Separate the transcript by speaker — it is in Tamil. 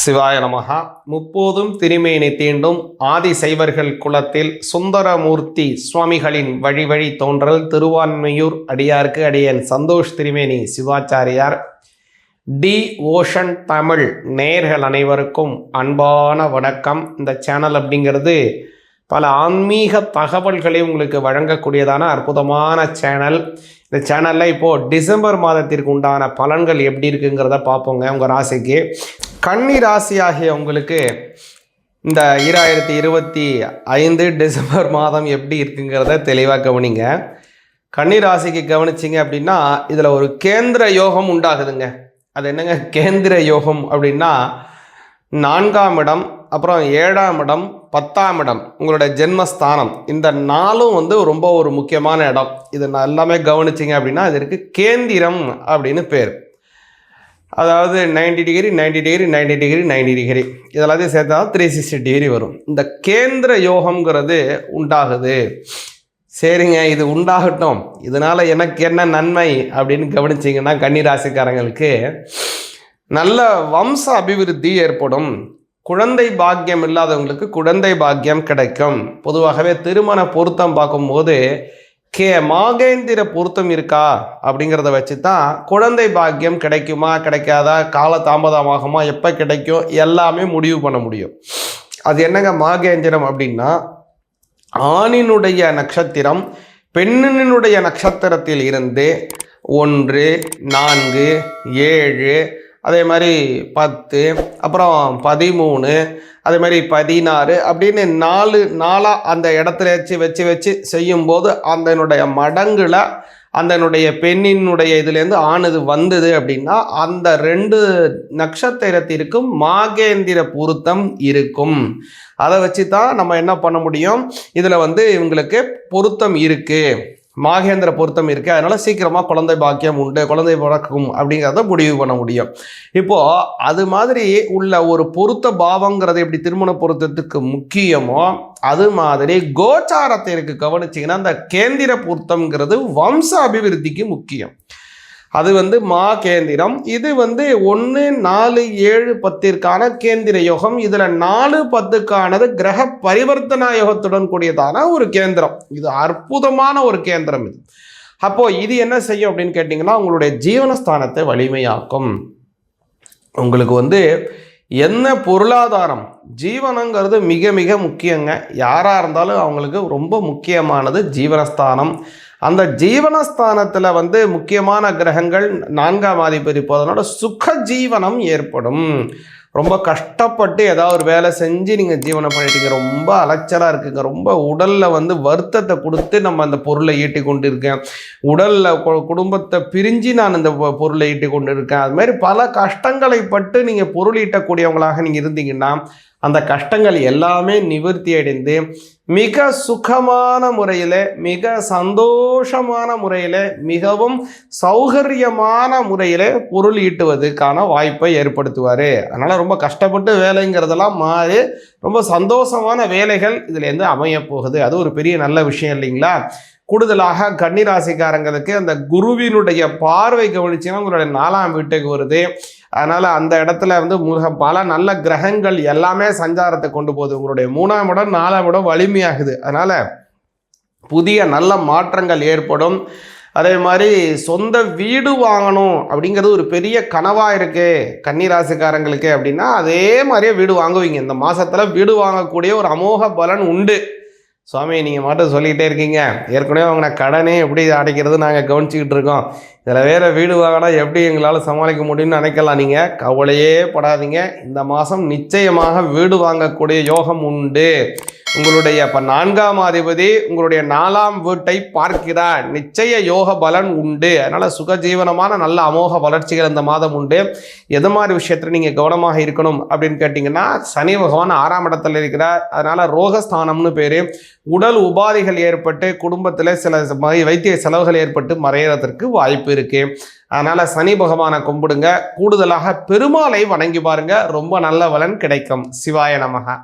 Speaker 1: சிவாய நமகா முப்போதும் திருமேனி தீண்டும் ஆதி சைவர்கள் குலத்தில் சுந்தரமூர்த்தி சுவாமிகளின் வழி வழி தோன்றல் திருவான்மையூர் அடியாருக்கு அடியன் சந்தோஷ் திருமேனி சிவாச்சாரியார். டி. ஓஷன் தமிழ் நேர்கள் அனைவருக்கும் அன்பான வணக்கம். இந்த சேனல் அப்படிங்கிறது பல ஆன்மீக தகவல்களை உங்களுக்கு வழங்கக்கூடியதான அற்புதமான சேனல். இந்த சேனலில் இப்போது டிசம்பர் மாதத்திற்கு உண்டான பலன்கள் எப்படி இருக்குங்கிறத பார்ப்போங்க உங்கள் ராசிக்கு. கன்னி ராசியாகிய உங்களுக்கு இந்த ஈராயிரத்தி இருபத்தி ஐந்து டிசம்பர் மாதம் எப்படி இருக்குங்கிறத தெளிவாக கவனிங்க. கன்னி ராசிக்கு கவனிச்சிங்க அப்படின்னா இதில் ஒரு கேந்திர யோகம் உண்டாகுதுங்க. அது என்னங்க? கேந்திர யோகம் அப்படின்னா நான்காம் இடம் அப்புறம் ஏழாம் இடம் பத்தாம் இடம் உங்களோட ஜென்மஸ்தானம். இந்த நாளும் வந்து ரொம்ப ஒரு முக்கியமான இடம். இது நான் எல்லாமே கவனிச்சிங்க அப்படின்னா இதற்கு கேந்திரம் அப்படின்னு பேர். அதாவது ninety degree ninety degree ninety degree ninety degree இதெல்லாத்தையும் சேர்த்தா த்ரீ சிக்ஸ்டி டிகிரி வரும். இந்த கேந்திர யோகம்ங்கிறது உண்டாகுது. சரிங்க இது உண்டாகட்டும். இதனால் எனக்கு என்ன நன்மை அப்படின்னு கவனிச்சிங்கன்னா கன்னிராசிக்காரங்களுக்கு நல்ல வம்ச அபிவிருத்தி ஏற்படும். குழந்தை பாக்கியம் இல்லாதவங்களுக்கு குழந்தை பாக்கியம் கிடைக்கும். பொதுவாகவே திருமண பொருத்தம் பார்க்கும்போது கே மாகேந்திர பொருத்தம் இருக்கா அப்படிங்கிறத வச்சு தான் குழந்தை பாக்கியம் கிடைக்குமா கிடைக்காதா கால தாமதமாகுமா எப்போ கிடைக்கும் எல்லாமே முடிவு பண்ண முடியும். அது என்னங்க மாகேந்திரம் அப்படின்னா ஆணினுடைய நட்சத்திரம் பெண்ணினுடைய நட்சத்திரத்தில் இருந்து ஒன்று நான்கு ஏழு அதே மாதிரி பத்து அப்புறம் பதிமூணு அதே மாதிரி பதினாறு அப்படின்னு நாலு நாளாக அந்த இடத்துல வச்சு வச்சு வச்சு செய்யும்போது அதனுடைய மடங்குல அந்தனுடைய பெண்ணினுடைய இதுலேருந்து ஆனது வந்தது அப்படின்னா அந்த ரெண்டு நட்சத்திரத்திற்கும் மாகேந்திர பொருத்தம் இருக்கும். அதை வச்சு தான் நம்ம என்ன பண்ண முடியும்? இதில் வந்து இவங்களுக்கு பொருத்தம் இருக்குது மாகேந்திர பொருத்தம் இருக்குது அதனால் சீக்கிரமாக குழந்தை பாக்கியம் உண்டு குழந்தை பிறக்கும் அப்படிங்கிறத முடிவு பண்ண முடியும். இப்போது அது மாதிரி உள்ள ஒரு பொருத்த பாவங்கிறது எப்படி திருமண பொருத்தத்துக்கு முக்கியமோ அது மாதிரி கோச்சாரத்திற்கு கவனிச்சிங்கன்னா அந்த கேந்திர பொருத்தம்ங்கிறது வம்ச அபிவிருத்திக்கு முக்கியம். அது வந்து மா கேந்திரம் இது வந்து ஒன்று நாலு ஏழு பத்திற்கான கேந்திர யோகம் இதில் நாலு பத்துக்கானது கிரக பரிவர்த்தனா யோகத்துடன் கூடியதான ஒரு கேந்திரம். இது அற்புதமான ஒரு கேந்திரம் இது. அப்போது இது என்ன செய்யும் அப்படின்னு கேட்டிங்கன்னா உங்களுடைய ஜீவனஸ்தானத்தை வலிமையாக்கும். உங்களுக்கு வந்து என்ன பொருளாதாரம்? ஜீவனங்கிறது மிக மிக முக்கியங்க. யாராக இருந்தாலும் அவங்களுக்கு ரொம்ப முக்கியமானது ஜீவனஸ்தானம். அந்த ஜீவனஸ்தானத்தில் வந்து முக்கியமான கிரகங்கள் நான்காம் ஆதிபதி போதனோட சுக ஜீவனம் ஏற்படும். ரொம்ப கஷ்டப்பட்டு ஏதாவது ஒரு வேலை செஞ்சு நீங்கள் ஜீவனம் பண்ணிட்டீங்க. ரொம்ப அலைச்சலாக இருக்குங்க. ரொம்ப உடலில் வந்து வருத்தத்தை கொடுத்து நம்ம அந்த பொருளை ஈட்டி கொண்டு இருக்கேன் உடலில் குடும்பத்தை பிரிஞ்சு நான் இந்த பொருளை ஈட்டி கொண்டு இருக்கேன் அது மாதிரி பல கஷ்டங்களை பட்டு நீங்கள் பொருள் ஈட்டக்கூடியவங்களாக நீங்கள் இருந்தீங்கன்னா அந்த கஷ்டங்கள் எல்லாமே நிவர்த்தி அடைந்து மிக சுகமான முறையில் மிக சந்தோஷமான முறையில் மிகவும் சௌகரியமான முறையில் பொருள் ஈட்டுவதற்கான வாய்ப்பை ஏற்படுத்துவார். அதனால் ரொம்ப கஷ்டப்பட்டு வேலைங்கிறதெல்லாம் மாறி ரொம்ப சந்தோஷமான வேலைகள் இதுலேருந்து அமைய போகுது அது ஒரு பெரிய நல்ல விஷயம் இல்லைங்களா? கூடுதலாக கன்னிராசிக்காரங்களுக்கு அந்த குருவினுடைய பார்வை கவனிச்சுன்னா உங்களுடைய நாலாம் வீட்டுக்கு வருது. அதனால் அந்த இடத்துல வந்து முருகம் பல நல்ல கிரகங்கள் எல்லாமே சஞ்சாரத்தை கொண்டு போகுது. உங்களுடைய மூணாம் இடம் நாலாம் இடம் வலிமையாகுது. அதனால் புதிய நல்ல மாற்றங்கள் ஏற்படும். அதே மாதிரி சொந்த வீடு வாங்கணும் அப்படிங்கிறது ஒரு பெரிய கனவாக இருக்குது கன்னிராசிக்காரங்களுக்கு அப்படின்னா அதே மாதிரியே வீடு வாங்குவீங்க. இந்த மாதத்தில் வீடு வாங்கக்கூடிய ஒரு அமோக பலன் உண்டு. சுவாமி நீங்கள் மட்டும் சொல்லிக்கிட்டே இருக்கீங்க. ஏற்கனவே வாங்கின கடனே எப்படி அடைக்கிறது நாங்கள் கவனிச்சிக்கிட்டு இருக்கோம். இதில் வேறு வீடு வாங்கினா எப்படி எங்களால் சமாளிக்க முடியும்னு நினைக்கலாம் நீங்கள் கவலையே படாதீங்க. இந்த மாதம் நிச்சயமாக வீடு வாங்கக்கூடிய யோகம் உண்டு. உங்களுடைய இப்போ நான்காம் அதிபதி உங்களுடைய நாலாம் வீட்டை பார்க்கிறார். நிச்சய யோக பலன் உண்டு. அதனால் சுகஜீவனமான நல்ல அமோக வளர்ச்சிகள் இந்த மாதம் உண்டு. எது மாதிரி விஷயத்தில் நீங்கள் கவனமாக இருக்கணும் அப்படின்னு கேட்டிங்கன்னா சனி பகவான் ஆறாம் இடத்துல இருக்கிறார். அதனால் ரோகஸ்தானம்னு பேர். உடல் உபாதைகள் ஏற்பட்டு குடும்பத்தில் சில வைத்திய செலவுகள் ஏற்பட்டு மறையிறதற்கு வாய்ப்பு இருக்குது அதனால் சனி பகவானை கும்பிடுங்க. கூடுதலாக பெருமாளை வணங்கி பாருங்க. ரொம்ப நல்ல பலன் கிடைக்கும். சிவாய நமகா.